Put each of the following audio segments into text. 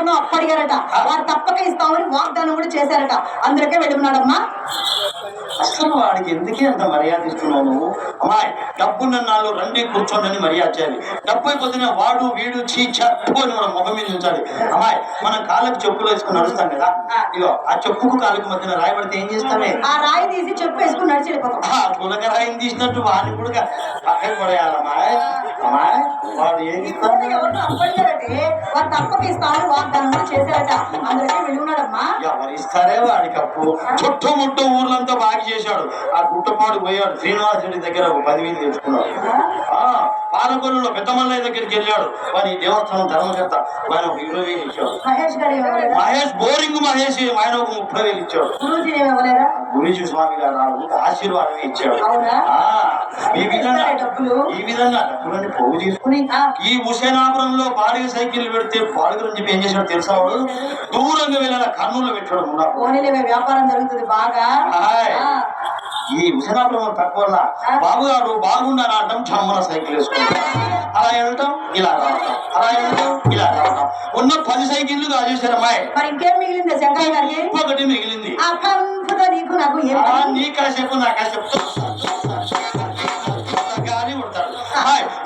ఎవరినో అప్పడిగారట. వారు తప్పక ఇస్తామని వాగ్దానం కూడా చేశారట. అందరికీ వెళ్ళున్నాడమ్మా అసలు వాడికి ఎందుకే అంత మర్యాద ఇస్తున్నావు నువ్వు? అమ్మాయి డబ్బున్న నాళ్ళు రండి కూర్చోండి మర్యాద చేయాలి. డబ్బు అయిపోతేనే వాడు వీడు చీ చెప్పు అని మన ముఖం మీద ఉంచాలి. అమ్మాయి మనం కాళ్ళకి చెప్పులు వేసుకుని నడుస్తాం కదా? ఇగో ఆ చెప్పుకు కాళ్ళకి మధ్యన రాయబడితే ఏం చేస్తామే? ఆ రాయి తీసి చెప్పు వేసుకుని నడిచి వెళ్ళిపోతాం ఆ గులకరాయిని తీసినట్టు వాడిని కూడా పక్కన పడేయాలమ్మాయి అమ్మాయి. వాడు ఏం ఇస్తాడు వారు తప్పక ఇస్తామని వాగ్దానం చేశారట. వెళ్ళున్నాడమ్మా ఎవరు ఇస్తారే వాడికి అప్పు ఊర్లంతా బాగా చేశాడు. ఆ గుట్టపాడు పోయాడు. శ్రీనివాస్ రెడ్డి దగ్గర ఒక పదివేలు తెచ్చుకున్నాడు. పాలకొల్లులో పెద్ద మల్లయ్య దగ్గరికి వెళ్ళాడు. వాని దేవస్థానం ధర్మకర్త. ఆయన ఒక ఇరవై వేలు ఇచ్చాడు. మహేష్ గారు ఏమవ్వలేదా మహేష్ బోరింగ్ మహేష్ ఆయన ఒక ముప్పై వేలు ఇచ్చాడు. గురూజీ స్వామి గారు ఆశీర్వాదం ఇచ్చాడు. ఈ విధంగా? ఈ విధంగా డబ్బులన్నీ పోగు చేసుకుని. ఈ హుసేనాపురంలో బాడిగ సైకిల్ పెడితే బాడిగ నుంచి ఏం చేశాడు తెలుసా వాడు? దూరంగా వెళ్ళిన కర్నూలు పెట్టాడు వ్యాపారం జరుగుతుంది బాగా. ఈ హుసేనాపురం తక్కువ బాబు గారు బాగుండని అడ్డం చమ్మన సైకిల్ వేసుకుంటాం అలా వెళ్ళటం ఇలా రావటం అలా వెళ్ళటం ఇలా రావటం. ఉన్న పది సైకిళ్ళు కాజేశారు అమ్మాయి. మరి ఇంకేం మిగిలింది గారికి? ఒకటి మిగిలింది. నీకు నాకు? నీ కాసేపు నా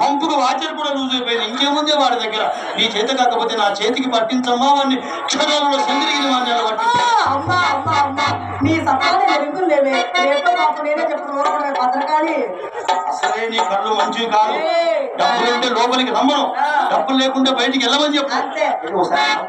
పంపుకు వాచర్ కూడా లూజ్ అయిపోయింది. ఇంకేముంది వాడి దగ్గర? నీ చేత కాకపోతే నా చేతికి పట్టించమ్మా వాడిని. క్షణాలలో సంగిరిగిరి వాడిని ఆ, పట్టి అమ్మా అమ్మా అమ్మా. నీ నేనే చెప్తున్నా భద్రకాళి. అసలే నీ కళ్ళు మంచివి కాదు. డబ్బులు ఉంటే లోపలికి రమ్మను. డబ్బులు లేకుంటే బయటికి వెళ్ళమని చెప్పు. ఒకసారి.